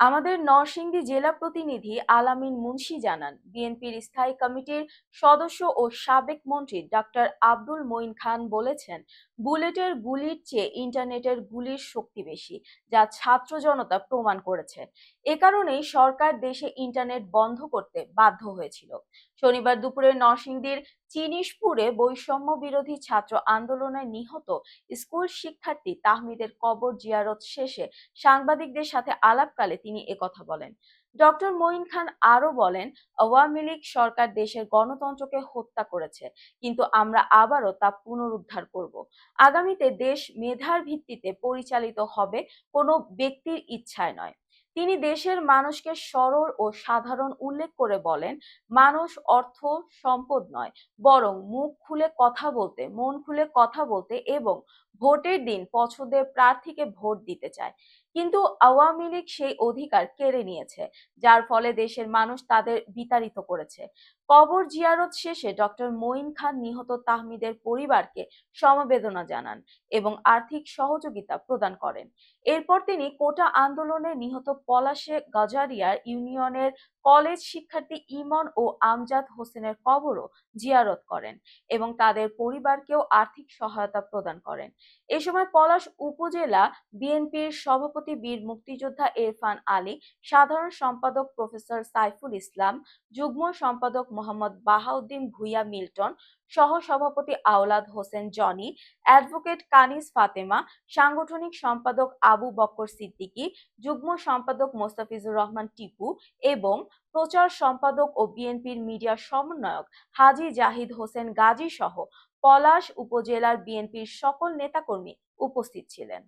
আমাদের নরসিংদী জেলা প্রতিনিধি আলামিন মুন্সি জানান, বিএনপির স্থায়ী কমিটির সদস্য ও সাবেক মন্ত্রী ডক্টর আব্দুল মঈন খান বলেছেন, বুলেটের গুলির চেয়ে ইন্টারনেটের গুলির শক্তি বেশি, যা ছাত্র জনতা প্রমাণ করেছে। এ কারণেই সরকার দেশে ইন্টারনেট বন্ধ করতে বাধ্য হয়েছিল। শনিবার দুপুরে নরসিংদীর চিনিশপুরে বৈষম্য বিরোধী ছাত্র আন্দোলনে নিহত স্কুল শিক্ষার্থী তাহমিদের কবর জিয়ারত শেষে সাংবাদিকদের সাথে আলাপকালে তিনি একথা বলেন। ডক্টর মঈন খান আরও বলেন, আওয়ামী লীগ সরকার দেশের গণতন্ত্রকে হত্যা করেছে, কিন্তু আমরা আবারও তা পুনরুদ্ধার করব। আগামীতে দেশ মেধার ভিত্তিতে পরিচালিত হবে কোনো ব্যক্তির ইচ্ছায় নয়। তিনি দেশের মানুষকে সরল ও সাধারণ উল্লেখ করে বলেন, মানুষ অর্থ সম্পদ নয়, বরং মুখ খুলে কথা বলতে, মন খুলে কথা বলতে এবং ভোটের দিন পছন্দের প্রার্থীকে ভোট দিতে চায়। কিন্তু আওয়ামী লীগ সেই অধিকার কেড়ে নিয়েছে, যার ফলে দেশের মানুষ তাদের বিতাড়িত করেছে। কবর জিয়ারত শেষে ডক্টর মঈন খান নিহত তাহমিদের পরিবারকে সমবেদনা জানান এবং আর্থিক সহযোগিতা প্রদান করেন। এরপর তিনি কোটা আন্দোলনে নিহত পলাশে গজারিয়ার ইউনিয়নের কলেজ শিক্ষার্থী ইমন ও আমজাদ হোসেনের কবরও জিয়ারত করেন এবং তাদের পরিবারকেও আর্থিক সহায়তা প্রদান করেন। এ সময় পলাশ উপজেলা বিএনপির সভাপতি বীর মুক্তিযোদ্ধা ইরফান আলী, সাধারণ সম্পাদক প্রফেসর সাইফুল ইসলাম, যুগ্ম সম্পাদক মোহাম্মদ বাহাউদ্দিন ভুইয়া মিল্টন সহ সভাপতি আওলাদ হোসেন জনি, অ্যাডভোকেট কানিস ফাতেমা, সাংগঠনিক সম্পাদক আবু বক্কর সিদ্দিকী, যুগ্ম সম্পাদক মোস্তাফিজুর রহমান টিপু এবং প্রচার সম্পাদক ও বিএনপির মিডিয়া সমন্বয়ক হাজী জাহিদ হোসেন গাজী সহ পলাশ উপজেলার বিএনপির সকল নেতাকর্মী উপস্থিত ছিলেন।